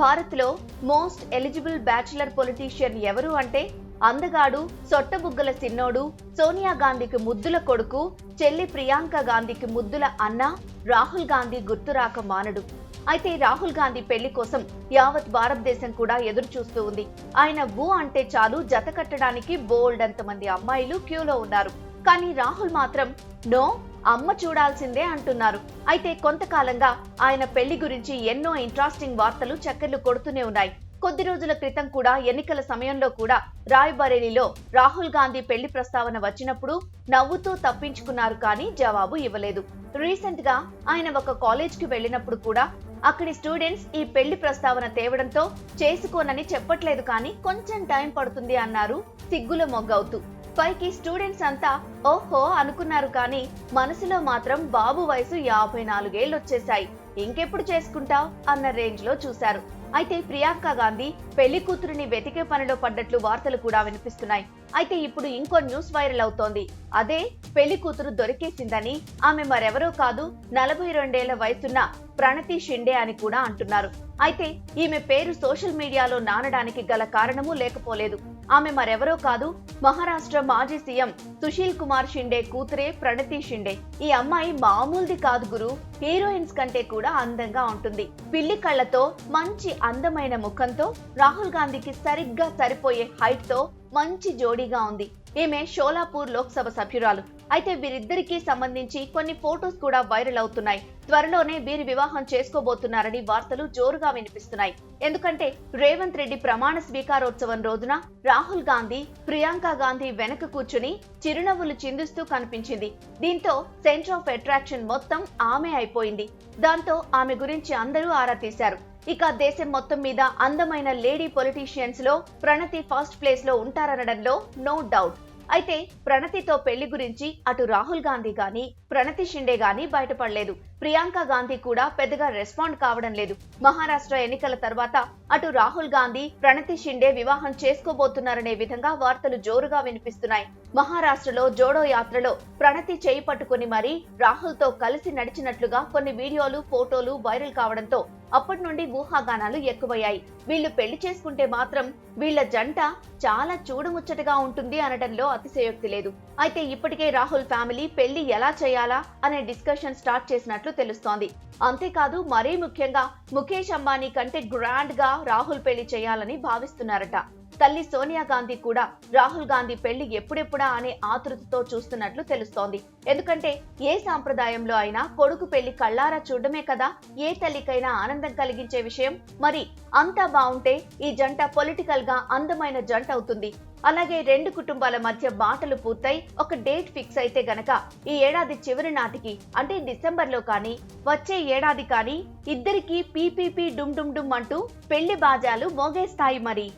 భారత్లో most eligible bachelor politician ఎవరు అంటే అందగాడు సొట్టబుగ్గల సిన్నోడు సోనియా గాంధీకి ముద్దుల కొడుకు చెల్లి ప్రియాంక గాంధీకి ముద్దుల అన్న రాహుల్ గాంధీ గుర్తురాక మానడు. అయితే రాహుల్ గాంధీ పెళ్ళి కోసం యావత్ భారతదేశం కూడా ఎదురు చూస్తూ ఉంది. ఆయన ఊ అంటే చాలు జత కట్టడానికి బోల్డ్ అంతమంది అమ్మాయిలు క్యూలో ఉన్నారు. కానీ రాహుల్ మాత్రం నో అమ్మ చూడాల్సిందే అంటున్నారు. అయితే కొంతకాలంగా ఆయన పెళ్ళి గురించి ఎన్నో ఇంట్రెస్టింగ్ వార్తలు చక్కర్లు కొడుతూనే ఉన్నాయి. కొద్ది రోజుల క్రితం కూడా ఎన్నికల సమయంలో కూడా రాయ్బరేలీలో రాహుల్ గాంధీ పెళ్ళి ప్రస్తావన వచ్చినప్పుడు నవ్వుతూ తప్పించుకున్నారు కానీ జవాబు ఇవ్వలేదు. రీసెంట్గా ఆయన ఒక కాలేజ్కి వెళ్ళినప్పుడు కూడా అక్కడి స్టూడెంట్స్ ఈ పెళ్ళి ప్రస్తావన తేవడంతో చేసుకోనని చెప్పట్లేదు కానీ కొంచెం టైం పడుతుంది అన్నారు సిగ్గుల మొగ్గవుతూ. పైకి స్టూడెంట్స్ అంతా ఓహో అనుకున్నారు కానీ మనసులో మాత్రం బాబు వయసు యాభై నాలుగేళ్ళు వచ్చేశాయి ఇంకెప్పుడు చేసుకుంటావు? అన్న రేంజ్లో చూశారు. అయితే ప్రియాంక గాంధీ పెళ్ళి కూతురిని వెతికే పనిలో పడ్డట్లు వార్తలు కూడా వినిపిస్తున్నాయి. అయితే ఇప్పుడు ఇంకో న్యూస్ వైరల్ అవుతోంది. అదే పెళ్ళి కూతురు దొరికేసిందని ఆమె మరెవరో కాదు నలభై రెండేళ్ళ వయసున్న ప్రణతి షిండే అని కూడా అంటున్నారు. అయితే ఈమె పేరు సోషల్ మీడియాలో నానడానికి గల కారణము లేకపోలేదు. ఆమె మరెవరో కాదు మహారాష్ట్ర మాజీ సీఎం సుశీల్ కుమార్ షిండే కూతురే ప్రణతి షిండే. ఈ అమ్మాయి మామూలుది కాదు గురు హీరోయిన్స్ కంటే కూడా అందంగా ఉంటుంది. పిల్లి కళ్ళతో మంచి అందమైన ముఖంతో రాహుల్ గాంధీకి సరిగ్గా సరిపోయే హైట్తో మంచి జోడీగా ఉంది. ఈమె షోలాపూర్ లోక్సభ సభ్యురాలు. అయితే వీరిద్దరికీ సంబంధించి కొన్ని ఫోటోస్ కూడా వైరల్ అవుతున్నాయి. త్వరలోనే వీరి వివాహం చేసుకోబోతున్నారని వార్తలు జోరుగా వినిపిస్తున్నాయి. ఎందుకంటే రేవంత్ రెడ్డి ప్రమాణ స్వీకారోత్సవం రోజున రాహుల్ గాంధీ ప్రియాంక గాంధీ వెనక కూర్చుని చిరునవ్వులు చిందిస్తూ కనిపించింది. దీంతో సెంటర్ ఆఫ్ అట్రాక్షన్ మొత్తం ఆమె అయిపోయింది. దాంతో ఆమె గురించి అందరూ ఆరా తీశారు. ఇక దేశం మొత్తం మీద అందమైన లేడీ పొలిటీషియన్స్లో ప్రణతి ఫస్ట్ ప్లేస్లో ఉంటారనడంలో నో డౌట్ అయితే ప్రణతితో పెళ్ళి గురించి అటు రాహుల్ గాంధీ గాని ప్రణతి షిండే గాని బయటపడలేదు. ప్రియాంక గాంధీ కూడా పెద్దగా రెస్పాండ్ కావడం లేదు. మహారాష్ట్ర ఎన్నికల తర్వాత అటు రాహుల్ గాంధీ ప్రణతి షిండే వివాహం చేసుకోబోతున్నారనే విధంగా వార్తలు జోరుగా వినిపిస్తున్నాయి. మహారాష్ట్రలో జోడో యాత్రలో ప్రణతి చేయి పట్టుకుని మరీ రాహుల్తో కలిసి నడిచినట్లుగా కొన్ని వీడియోలు ఫోటోలు వైరల్ కావడంతో అప్పటి నుండి ఊహాగానాలు ఎక్కువయ్యాయి. వీళ్ళు పెళ్ళి చేసుకుంటే మాత్రం వీళ్ళ జంట చాలా చూడముచ్చటగా ఉంటుంది అనడంలో అతిశయోక్తి లేదు. అయితే ఇప్పటికే రాహుల్ ఫ్యామిలీ పెళ్ళి ఎలా చేయాలా అనే డిస్కషన్ స్టార్ట్ చేసినట్లు తెలుస్తోంది. అంతేకాదు మరీ ముఖ్యంగా ముఖేష్ అంబానీ కంటే గ్రాండ్గా రాహుల్ పెళ్ళి చేయాలని భావిస్తున్నారట. తల్లి సోనియా గాంధీ కూడా రాహుల్ గాంధీ పెళ్ళి ఎప్పుడెప్పుడా అనే ఆతృతతో చూస్తున్నట్లు తెలుస్తోంది. ఎందుకంటే ఏ సాంప్రదాయంలో అయినా కొడుకు పెళ్ళి కళ్ళారా చూడడమే కదా ఏ తల్లికైనా ఆనందం కలిగించే విషయం. మరి అంతా బాగుంటే ఈ జంట పొలిటికల్గా అందమైన జంట అవుతుంది. అలాగే రెండు కుటుంబాల మధ్య మాటలు పూర్తయి ఒక డేట్ ఫిక్స్ అయితే గనక ఈ ఏడాది చివరి నాటికి అంటే డిసెంబర్లో కానీ వచ్చే ఏడాది కానీ ఇద్దరికి పీపీపీ డుమ్ డుమ్ డుమ్ అంటూ పెళ్ళి బాజాలు మోగేస్తాయి మరి.